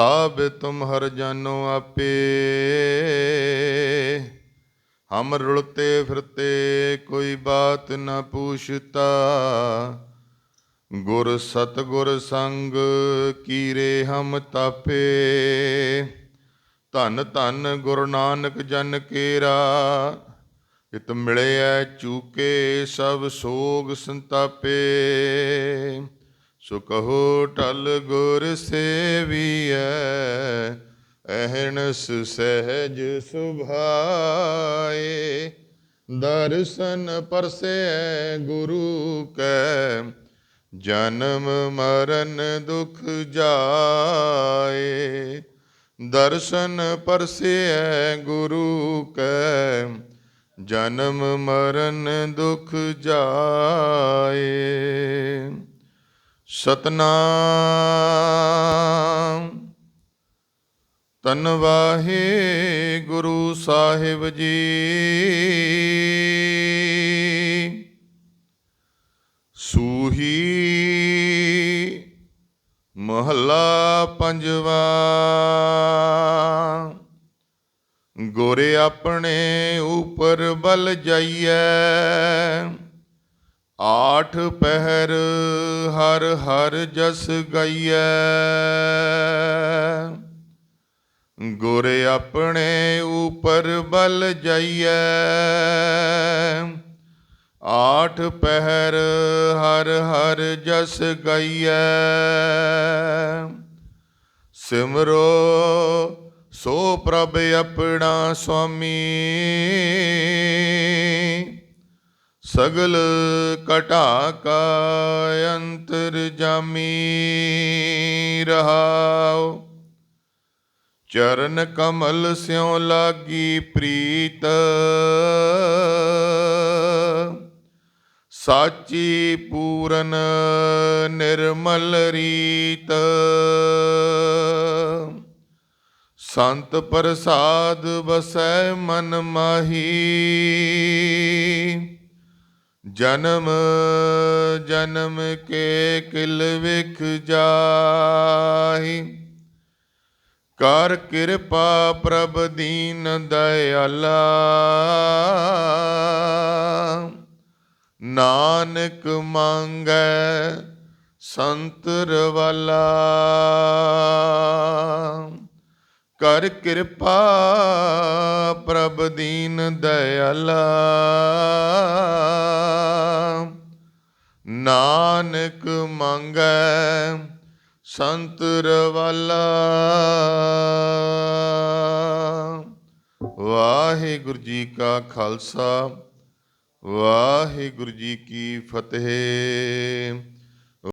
ਸਾਬ ਤੁਮ ਹਰ ਜਾਨੋ ਆਪੇ। ਹਮ ਰੁਲਤੇ ਫਿਰਤੇ ਕੋਈ ਬਾਤ ਨਾ ਪੁੱਛਤਾ। ਗੁਰ ਸਤ ਗੁਰ ਸੰਗ ਕੀਰੇ ਹਮ ਤਾਪੇ। ਧੰਨ ਧੰਨ ਗੁਰੂ ਨਾਨਕ ਜਨ ਕੇਰਾ। ਇਤ ਮਿਲੇ ਮਿਲਿਆ ਚੂਕੇ ਸਭ ਸੋਗ ਸੰਤਾਪੇ। ਸੋ ਕਹੋ ਟਲ ਗੁਰ ਸੇਵੀਐ ਅਹਨਸ ਸਹਿਜ ਸੁਭਾਏ। ਦਰਸ਼ਨ ਪਰਸੈ ਗੁਰੂ ਕੈ, ਜਨਮ ਮਰਨ ਦੁਖ ਜਾਏ। ਦਰਸ਼ਨ ਪਰਸੈ ਗੁਰੂ ਕੈ, ਜਨਮ ਮਰਨ ਦੁਖ ਜਾਏ। ਸਤਨਾਮ। ਤਨ ਵਾਹੇ ਗੁਰੂ ਸਾਹਿਬ ਜੀ। ਸੂਹੀ ਮਹੱਲਾ ਪੰਜਵਾ। ਗੋਰੇ ਆਪਣੇ ਉਪਰ ਬਲ ਜਾਈਐ। ਆਠ ਪਹਿਰ ਹਰ ਹਰ ਜਸ ਗਾਈਐ। ਗੁਰੇ ਆਪਣੇ ਉਪਰ ਬਲ ਜਾਈਐ। ਆਠ ਪਹਿਰ ਹਰ ਹਰ ਜਸ ਗਾਈਐ। ਸਿਮਰੋ, ਸੋ ਪ੍ਰਭ ਆਪਣਾ ਸੁਆਮੀ ਸਗਲ ਕਟਾ ਕਾ ਅੰਤਰ ਜਾਮੀ ਰਹਾਉ। ਚਰਨ ਕਮਲ ਸਿਉ ਲਾਗੀ ਪ੍ਰੀਤ। ਸਾਚੀ ਪੂਰਨ ਨਿਰਮਲ ਰੀਤ। ਸੰਤ ਪ੍ਰਸਾਦ ਵਸੈ ਮਨ ਮਾਹੀ। ਜਨਮ ਜਨਮ ਕੇ ਕਿਲ ਵਿਖ ਜਾਹੀ। ਕਰ ਕਿਰਪਾ ਪ੍ਰਭ ਦੀਨ ਦਇਆਲਾ। ਨਾਨਕ ਮੰਗੈ ਸੰਤਰ ਵਾਲਾ ਕਰ ਕਿਰਪਾ ਪ੍ਰਭ ਦੀਨ ਦਇਆਲਾ। ਨਾਨਕ ਮੰਗੈ ਸੰਤਰ ਵਾਲਾ ਵਾਹਿਗੁਰੂ ਜੀ ਕਾ ਖਾਲਸਾ, ਵਾਹਿਗੁਰੂ ਜੀ ਕੀ ਫਤਿਹ।